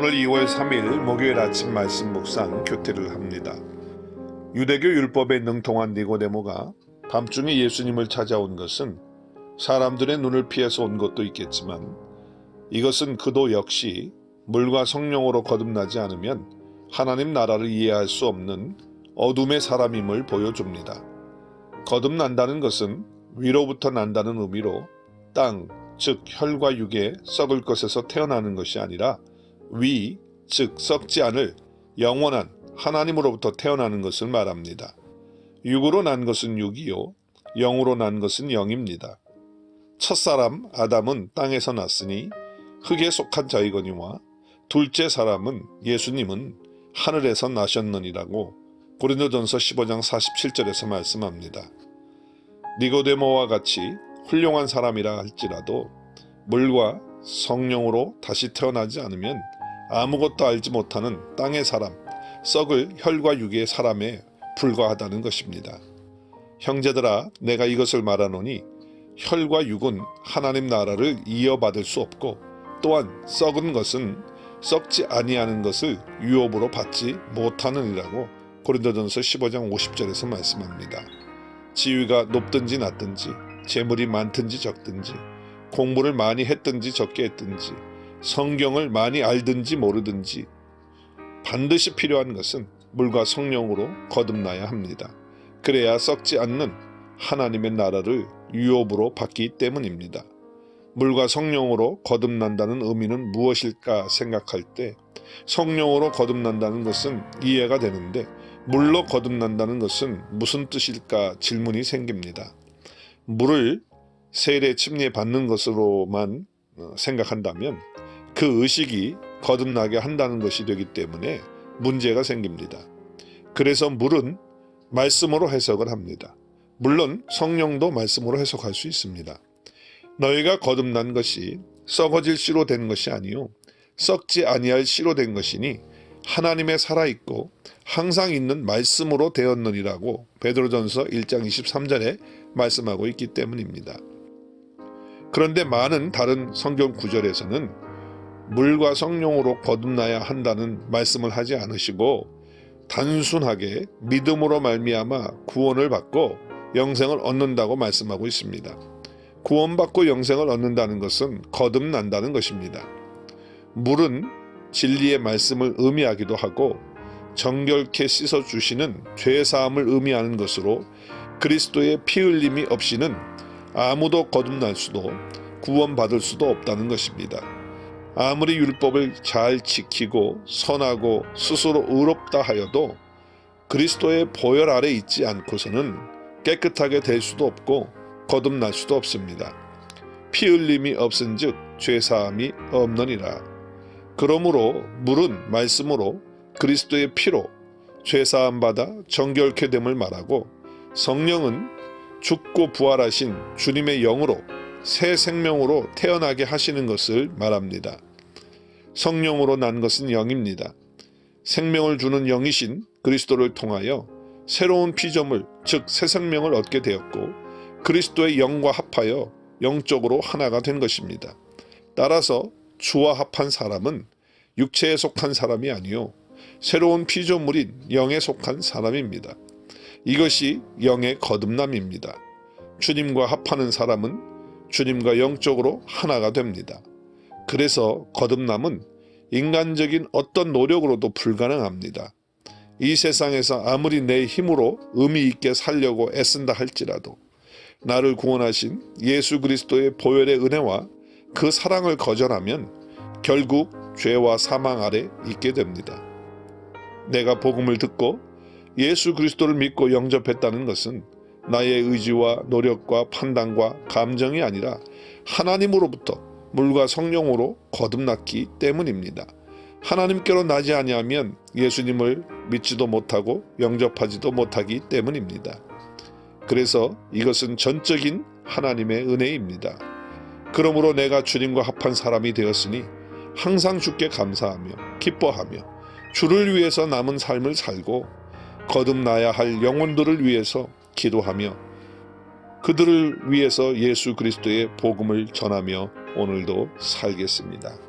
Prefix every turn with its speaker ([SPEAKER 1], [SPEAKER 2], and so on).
[SPEAKER 1] 오늘 2월 3일 목요일 아침 말씀 묵상 교태를 합니다. 유대교 율법에 능통한 니고데모가 밤중에 예수님을 찾아온 것은 사람들의 눈을 피해서 온 것도 있겠지만 이것은 그도 역시 물과 성령으로 거듭나지 않으면 하나님 나라를 이해할 수 없는 어둠의 사람임을 보여줍니다. 거듭난다는 것은 위로부터 난다는 의미로 땅, 즉 혈과 육에 썩을 것에서 태어나는 것이 아니라 위, 즉 썩지 않을 영원한 하나님으로부터 태어나는 것을 말합니다. 육으로 난 것은 육이요, 영으로 난 것은 영입니다. 첫사람 아담은 땅에서 났으니 흙에 속한 자이거니와 둘째 사람은 예수님은 하늘에서 나셨느니라고 고린도전서 15장 47절에서 말씀합니다. 니고데모와 같이 훌륭한 사람이라 할지라도 물과 성령으로 다시 태어나지 않으면 아무것도 알지 못하는 땅의 사람, 썩을 혈과 육의 사람에 불과하다는 것입니다. 형제들아, 내가 이것을 말하노니 혈과 육은 하나님 나라를 이어받을 수 없고 또한 썩은 것은 썩지 아니하는 것을 유업으로 받지 못하느니라고 고린도전서 15장 50절에서 말씀합니다. 지위가 높든지 낮든지 재물이 많든지 적든지 공부를 많이 했든지 적게 했든지 성경을 많이 알든지 모르든지 반드시 필요한 것은 물과 성령으로 거듭나야 합니다. 그래야 썩지 않는 하나님의 나라를 유업으로 받기 때문입니다. 물과 성령으로 거듭난다는 의미는 무엇일까 생각할 때 성령으로 거듭난다는 것은 이해가 되는데 물로 거듭난다는 것은 무슨 뜻일까 질문이 생깁니다. 물을 세례 침례 받는 것으로만 어, 생각한다면 그 의식이 거듭나게 한다는 것이 되기 때문에 문제가 생깁니다. 그래서 물은 말씀으로 해석을 합니다. 물론 성령도 말씀으로 해석할 수 있습니다. 너희가 거듭난 것이 썩어질 씨로 된 것이 아니요 썩지 아니할 씨로 된 것이니 하나님의 살아 있고 항상 있는 말씀으로 되었느니라고 베드로전서 1장 23절에 말씀하고 있기 때문입니다. 그런데 많은 다른 성경 구절에서는 물과 성령으로 거듭나야 한다는 말씀을 하지 않으시고 단순하게 믿음으로 말미암아 구원을 받고 영생을 얻는다고 말씀하고 있습니다. 구원받고 영생을 얻는다는 것은 거듭난다는 것입니다. 물은 진리의 말씀을 의미하기도 하고 정결케 씻어 주시는 죄 사함을 의미하는 것으로 그리스도의 피 흘림이 없이는 아무도 거듭날 수도 구원받을 수도 없다는 것입니다. 아무리 율법을 잘 지키고 선하고 스스로 의롭다 하여도 그리스도의 보혈 아래 있지 않고서는 깨끗하게 될 수도 없고 거듭날 수도 없습니다. 피 흘림이 없은즉 죄 사함이 없느니라. 그러므로 물은 말씀으로 그리스도의 피로 죄 사함 받아 정결케 됨을 말하고 성령은 죽고 부활하신 주님의 영으로 새 생명으로 태어나게 하시는 것을 말합니다. 성령으로 난 것은 영입니다. 생명을 주는 영이신 그리스도를 통하여 새로운 피조물, 즉 새 생명을 얻게 되었고 그리스도의 영과 합하여 영적으로 하나가 된 것입니다. 따라서 주와 합한 사람은 육체에 속한 사람이 아니요 새로운 피조물인 영에 속한 사람입니다. 이것이 영의 거듭남입니다. 주님과 합하는 사람은 주님과 영적으로 하나가 됩니다. 그래서 거듭남은 인간적인 어떤 노력으로도 불가능합니다. 이 세상에서 아무리 내 힘으로 의미 있게 살려고 애쓴다 할지라도 나를 구원하신 예수 그리스도의 보혈의 은혜와 그 사랑을 거절하면 결국 죄와 사망 아래 있게 됩니다. 내가 복음을 듣고 예수 그리스도를 믿고 영접했다는 것은 나의 의지와 노력과 판단과 감정이 아니라 하나님으로부터 물과 성령으로 거듭났기 때문입니다. 하나님께로 나지 아니하면 예수님을 믿지도 못하고 영접하지도 못하기 때문입니다. 그래서 이것은 전적인 하나님의 은혜입니다. 그러므로 내가 주님과 합한 사람이 되었으니 항상 주께 감사하며 기뻐하며 주를 위해서 남은 삶을 살고 거듭나야 할 영혼들을 위해서 기도하며 그들을 위해서 예수 그리스도의 복음을 전하며 오늘도 살겠습니다.